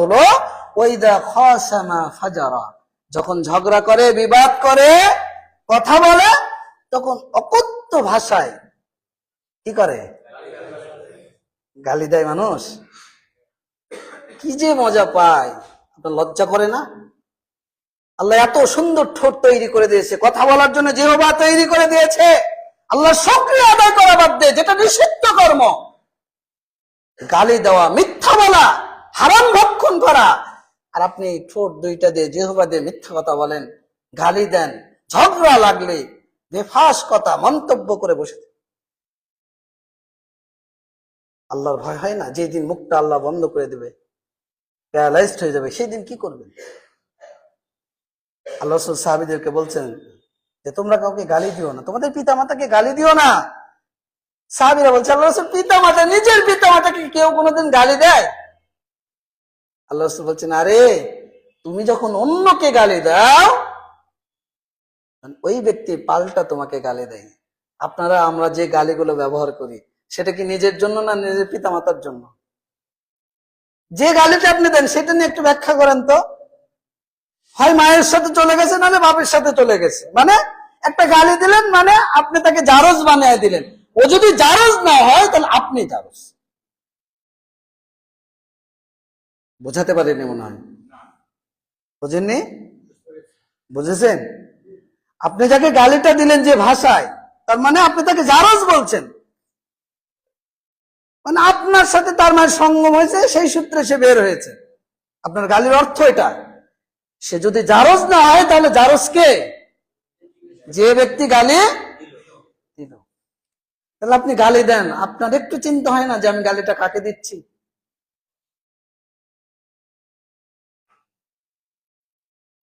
হলো, ওইদা খাসামা যখন ঝগড়া করে, বিবাদ করে, কথা বলে, তখন অকথ্য ভাষায় কি করে? গালি দেয় মানুষ। কি যে মজা পায়। লজ্জা করে না? আল্লাহ এত সুন্দর ঠোঁট তৈরি করে দিয়েছে। কথা বলার জন্য জিহবা তৈরি করে দিয়েছে। আল্লাহ সক্রিয় আদায় করা বাদ দিয়ে যেটা নিষিদ্ধ কর্ম, গালি দেওয়া, মিথ্যা বলা। হারাম ভক্ষণ করা। আর আপনি ঠোঁট দুইটা দিয়ে জিহবা দিয়ে মিথ্যা কথা বলেন, গালি দেন, ঝগড়া লাগলে বেফাস কথা, মন্তব্য করে বসে। আল্লাহর ভয় হয় না? যেদিন মুখটা আল্লাহ বন্ধ করে দেবে প্যারালাইজড হয়ে যাবে, সেই দিন কি করবেন? আল্লাহ রসুল সাহাবিদেরকে বলছেন যে, তোমরা কাউকে গালি দিও না। তোমাদের পিতা মাতাকে গালি দিও না। সাহাবিরা বলছে, আল্লাহ রসুল পিতা মাতা নিজের পিতা মাতাকে কেউ কোনোদিন গালি দেয়? আল্লাহ রসুল বলছেন, আরে, তুমি যখন অন্যকে গালি দাও ওই ব্যক্তি পাল্টা তোমাকে গালি দেয়। আপনারা, আমরা যে গালিগুলো ব্যবহার করি, সেটা কি নিজের জন্য না নিজের পিতা মাতার জন্য? যে গালিটা আপনি দেন, সেটা নিয়ে একটু ব্যাখ্যা করেন তো। হয় মায়ের সাথে চলে গেছে নাহলে বাপের সাথে চলে গেছে? মানে একটা গালি দিলেন মানে আপনি তাকে জারজ বানিয়ে দিলেন। ও যদি জারজ না হয়, তাহলে আপনি জারজ। বোঝাতে পারেনি মনে হয়। বুঝেননি? বুঝেছেন? আপনি যাকে গালিটা দিলেন যে ভাষায়, তার মানে আপনি তাকে জারজ বলছেন। মানে আপনার সাথে তার মায়ের সঙ্গম হয়েছে, সেই সূত্রে সে বের হয়েছে। আপনার গালির অর্থ এটা। সে যদি জারজ না হয়, তাহলে জারজ কে? যে ব্যক্তি গালি তাহলে আপনি গালি দেন। আপনার একটু চিন্তা হয় না যে আমি গালিটা কাকে দিচ্ছি?